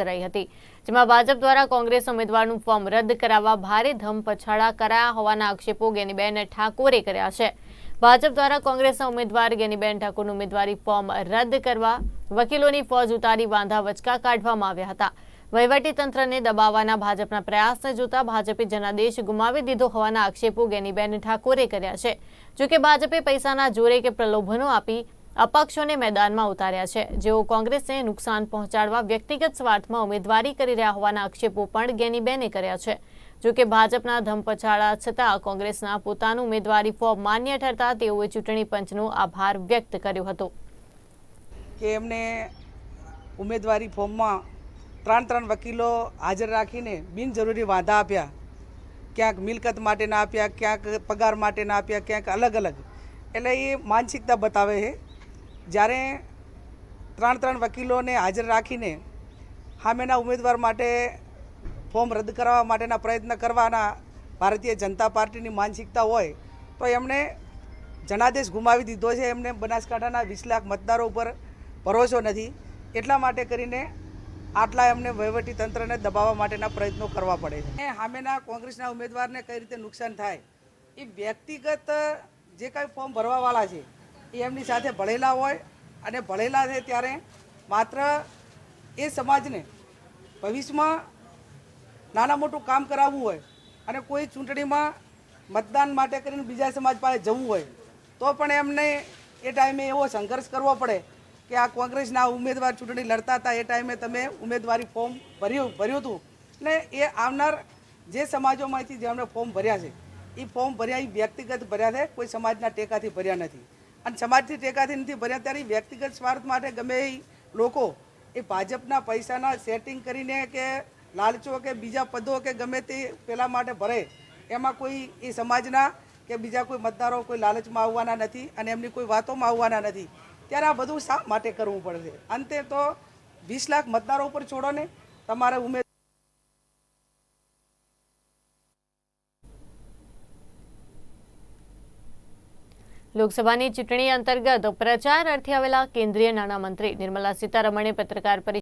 રહી હતી. જેમાં ભાજપ દ્વારા કોંગ્રેસ ઉમેદવારનું ફોર્મ રદ કરાવવા ભારે ધમપછાડા કરાયા હોવાના આક્ષેપો ગેનીબેન ઠાકોરે કર્યા છે. ભાજપ દ્વારા કોંગ્રેસના ઉમેદવાર ગેનીબેન ઠાકોરનું ઉમેદવારી ફોર્મ રદ કરવા વકીલોની ફોજ ઉતારી વાંધા વચકા કાઢવામાં આવ્યા હતા. વહીવટીતંત્રને દબાવવાના ભાજપના પ્રયાસને જોતા ભાજપે જનાદેશ ગુમાવી દીધો હોવાના આક્ષેપો ગેનીબેન ઠાકોરે કર્યા છે. જોકે ભાજપે પૈસાના જોરે કે પ્રલોભનો આપી અપક્ષોને મેદાનમાં ઉતાર્યા છે. જેઓ કોંગ્રેસને નુકસાન પહોંચાડવા વ્યક્તિગત સ્વાર્થમાં ઉમેદવારી કરી રહ્યા હોવાના આક્ષેપો પણ ગેનીબેને કર્યા છે. જોકે ભાજપના ધમપછાડા છતાં કોંગ્રેસના પોતાનું ઉમેદવારી ફોર્મ માન્ય ઠરતા તેઓએ ચૂંટણી પંચનો આભાર વ્યક્ત કર્યો હતો. કે એમને ઉમેદવારી ફોર્મમાં ત્રણ ત્રણ વકીલો હાજર રાખીને બિનજરૂરી વાંધા આપ્યા. ક્યાંક મિલકત માટેના આપ્યા, ક્યાંક પગાર માટેના આપ્યા, ક્યાંક અલગ અલગ. એટલે એ માનસિકતા બતાવે છે. જ્યારે ત્રણ ત્રણ વકીલોને હાજર રાખીને સામેના ઉમેદવાર માટે ફોર્મ રદ કરવા માટેના પ્રયત્ન કરવાના ભારતીય જનતા પાર્ટીની માનસિકતા હોય, તો એમણે જનાદેશ ગુમાવી દીધો છે. એમને બનાસકાંઠાના વીસ લાખ મતદારો ઉપર ભરોસો નથી. એટલા માટે કરીને આટલા એમને વહીવટી તંત્રને દબાવવા માટેના પ્રયત્નો કરવા પડે છે. સામેના કોંગ્રેસના ઉમેદવારને કઈ રીતે નુકસાન થાય? એ વ્યક્તિગત જે કાંઈ ફોર્મ ભરવાવાળા છે એ એમની સાથે ભળેલા હોય અને ભળેલા છે ત્યારે માત્ર એ સમાજને ભવિષ્યમાં નાના મોટું કામ કરાવવું હોય અને કોઈ ચૂંટણીમાં મતદાન માટે કરીને બીજા સમાજ પાસે જવું હોય, તો પણ એમને એ ટાઈમે એવો સંઘર્ષ કરવો પડે કે આ કોંગ્રેસના ઉમેદવાર ચૂંટણી લડતા હતા, એ ટાઈમે તમે ઉમેદવારી ફોર્મ ભર્યું ભર્યું હતું. ને એ આવનાર જે સમાજોમાંથી જેમણે ફોર્મ ભર્યા છે, એ ફોર્મ ભર્યા, એ વ્યક્તિગત ભર્યા છે, કોઈ સમાજના ટેકાથી ભર્યા નથી. અને સમાજથી ટેકાથી નથી ભર્યા. ત્યારે વ્યક્તિગત સ્વાર્થ માટે ગમે એ લોકો એ ભાજપના પૈસાના સેટિંગ કરીને કે લાલચો કે બીજા પદો કે ગમે તે પેલા માટે ભરે. એમાં કોઈ એ સમાજના કે બીજા કોઈ મતદારો કોઈ લાલચમાં આવવાના નથી અને એમની કોઈ વાતોમાં આવવાના નથી. ત્યારે આ બધું શા માટે કરવું પડશે અંતે તો વીસ લાખ મતદારો ઉપર છોડો ને. તમારે ઉમેદ લોકસભાની ચૂંટણી અંતર્ગત પ્રચાર અર્થે આવેલા કેન્દ્રીય નાણામંત્રી નિર્મલા સીતારમણે પત્રકાર પરિષદ